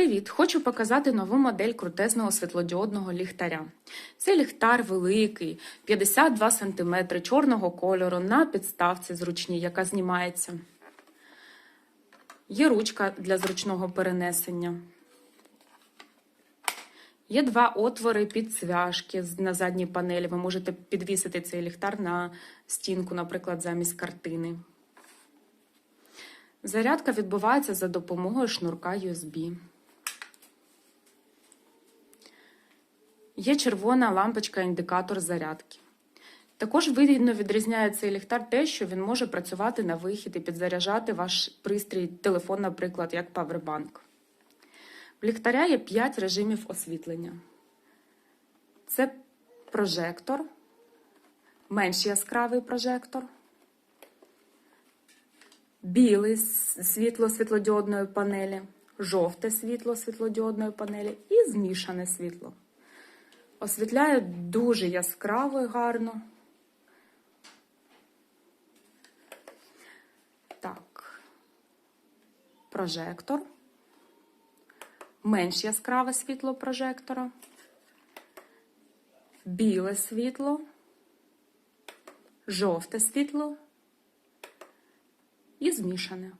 Привіт! Хочу показати нову модель крутезного світлодіодного ліхтаря. Це ліхтар великий, 52 см чорного кольору на підставці зручній, яка знімається. Є ручка для зручного перенесення. Є два отвори під цвяшки на задній панелі. Ви можете підвісити цей ліхтар на стінку, наприклад, замість картини. Зарядка відбувається за допомогою шнурка USB. Є червона лампочка-індикатор зарядки. Також видно відрізняє цей ліхтар те, що він може працювати на вихід і підзаряджати ваш пристрій, телефон, наприклад, як павербанк. В ліхтаря є 5 режимів освітлення. Це прожектор, менш яскравий прожектор, біле світло світлодіодної панелі, жовте світло світлодіодної панелі і змішане світло. Освітляє дуже яскраво і гарно. Так. Прожектор. Менш яскраве світло прожектора. Біле світло. Жовте світло. І змішане.